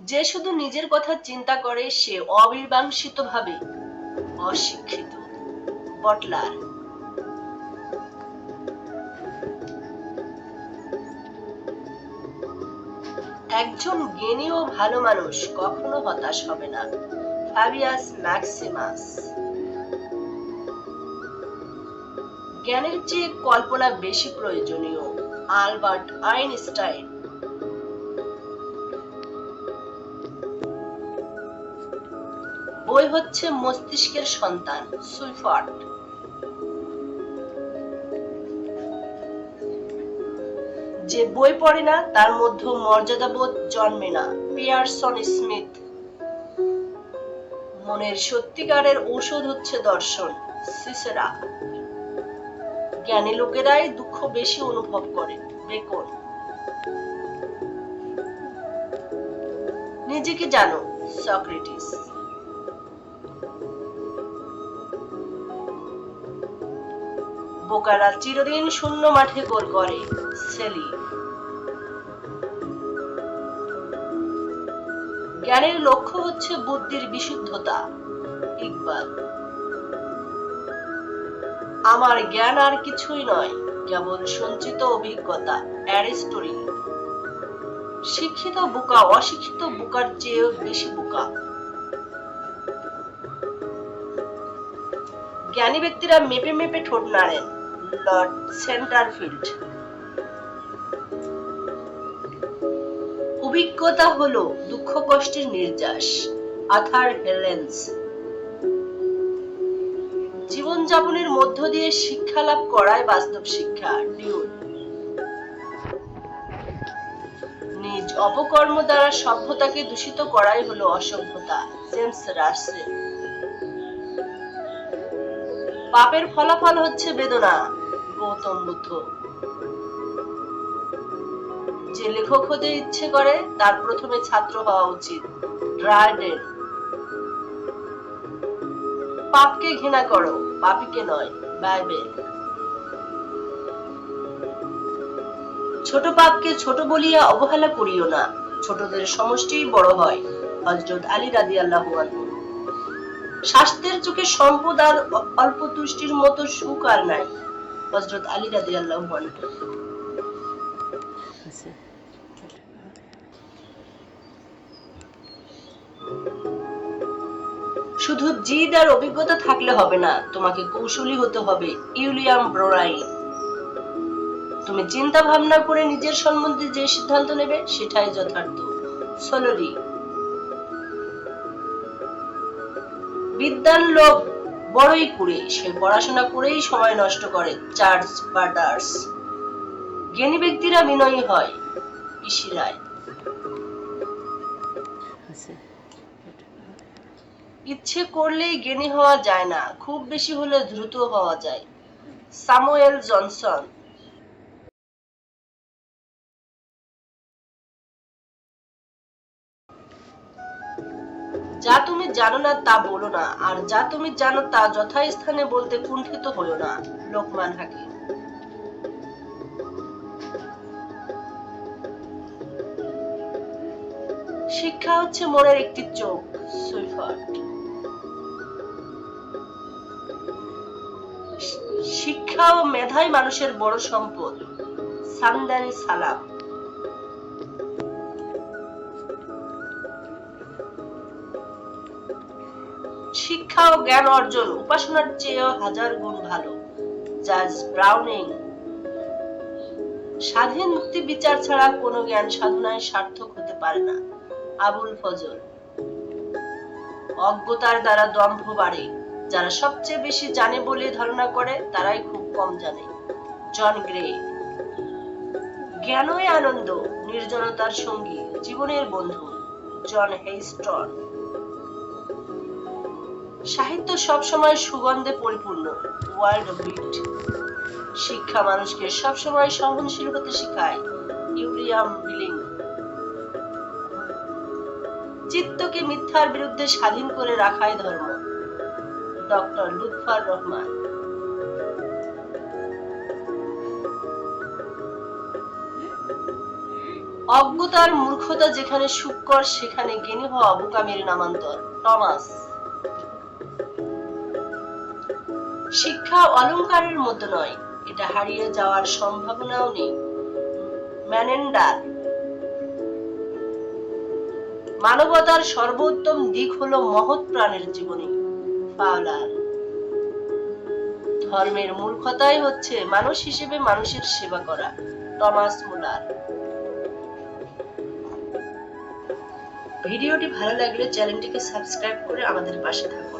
যে শুধু নিজের কথা চিন্তা করে, সে অবিবাংশিত ভাবে অশিক্ষিত। বটলার। একজন জ্ঞানী ও ভালো মানুষ কখনো হতাশ হবে না। Fabius Maximus. জ্ঞানের চেয়ে কল্পনা বেশি প্রয়োজনীয়। Albert Einstein. বই হচ্ছে মস্তিষ্কের সন্তান সুইফার্ট যে বই পড়ে না, তার মধ্যে মর্যাদাবোধ জন্মে না। Pearson Smith. মনের সত্যিকারের ঔষধ হচ্ছে দর্শন, সিসেরা। জ্ঞানী লোকেরাই দুঃখ বেশি অনুভব করে, বেকন। নিজেকে জানো, সক্রেটিস। বোকারা চিরদিন শূন্য মাঠে গোল করে, সেলি। জ্ঞানের লক্ষ্য হচ্ছে বুদ্ধির বিশুদ্ধতা, ইকবাল। আমার জ্ঞান আর কিছুই নয়, কেবল সঞ্চিত অভিজ্ঞতা অ্যারিস্টোটল শিক্ষিত বোকা, অশিক্ষিত বোকার চেয়েও বেশি বোকা। জ্ঞানী ব্যক্তিরা মেপে মেপে ঠোঁট নাড়েন। লর্ড সেন্টারফিল্ড অভিজ্ঞতা হলো দুঃখ কষ্টের নির্যাস আথার হেলেন্স জীবনযাপনের মধ্য দিয়ে শিক্ষা লাভ করাই বাস্তব শিক্ষা ডিউন নিজ অপকর্ম দ্বারা সভ্যতাকে দূষিত করাই হলো অসভ্যতা, জেমস রাসেল। পাপের ফলাফল হচ্ছে বেদনা, গৌতম বুদ্ধ। যে লেখক হতে ইচ্ছে করে, তার প্রথমে ছাত্র হওয়া উচিত, ড্রাইডেন। পাপকে ঘৃণা করো, পাপীকে নয় বাইবেল ছোট পাপকে ছোট বলিয়া অবহেলা করিও না, ছোটদের সমষ্টিই বড় হয় হজরত আলী রাদি আল্লাহ স্বাস্থ্যের চোখে সম্পদ আর অল্প তুষ্টির মতো সুখ আর নাই। হজরত আলী রাদি আল্লাহ শুধু জিদ আর অভিজ্ঞতা থাকলে হবে না, তোমাকে কৌশলী হতে হবে, ইউলিয়াম ব্রোরাইন তুমি চিন্তা ভাবনা করে নিজের সম্বন্ধে যে সিদ্ধান্ত নেবে, সেটাই যথার্থ। সলরি। বিদ্যান লোক বড়ই কুড়ে। সে পড়াশোনা করেই সময় নষ্ট করে চার্লস বার্ডার্স। জ্ঞানী ব্যক্তিরা বিনয়ী হয় ইসি রায় ইচ্ছে করলেই জ্ঞানী হওয়া যায় না খুব বেশি হলে দ্রুত হওয়া যায়। Samuel Johnson. যা তুমি জানো না তা বলো না, আর যা তুমি জানো তা যথাস্থানে বলতে কুণ্ঠিত হলো না, লোকমান হাকিম। শিক্ষা হচ্ছে মনের একটি চোখ সুইফার্ট শিক্ষা ও মেধাই মানুষের বড় সম্পদ সামদানি সালাম। শিক্ষা ও জ্ঞান অর্জন উপাসনার চেয়েও হাজার গুণ ভালো। জাজ ব্রাউনিং, স্বাধীন মুক্তি বিচার ছাড়া কোনো জ্ঞান সাধনায় সার্থক হতে পারে না। আবুল ফজল, অজ্ঞতার দ্বারা দম্ভ বাড়ে। যারা সবচেয়ে বেশি জানে বলে ধারণা করে, তারাই খুব কম জানে। জন গ্রে, জ্ঞানই আনন্দ, নির্জনতার সঙ্গী, জীবনের বন্ধু। জন হেইস্টন সাহিত্য সবসময় সুগন্ধে পরিপূর্ণ। ওয়ার্ল্ড অফ বিট শিক্ষা মানুষকে সবসময় সহনশীল হতে শেখায় ইউলিয়াম বিলিং চিত্তকে মিথ্যার বিরুদ্ধে স্বাধীন করে রাখাই ধর্ম। ডক্টর লুৎফার রহমান অজ্ঞতার মূর্খতা যেখানে সুকর সেখানে জ্ঞানী হওয়া বোকামির নামান্তর। টমাস শিক্ষা অলংকারের মতো নয়। এটা হারিয়ে যাওয়ার সম্ভাবনাও নেই। ম্যানেন্ডার মানবতার সর্বোত্তম দিক হলো মহৎ প্রাণের জীবনী, ফাওলার। ধর্মের মূর্খতাই হচ্ছে মানুষ হিসেবে মানুষের সেবা করা, টমাস মুলার। ভিডিওটি ভালো লাগলে চ্যানেলটিকে সাবস্ক্রাইব করে আমাদের পাশে থাকুন।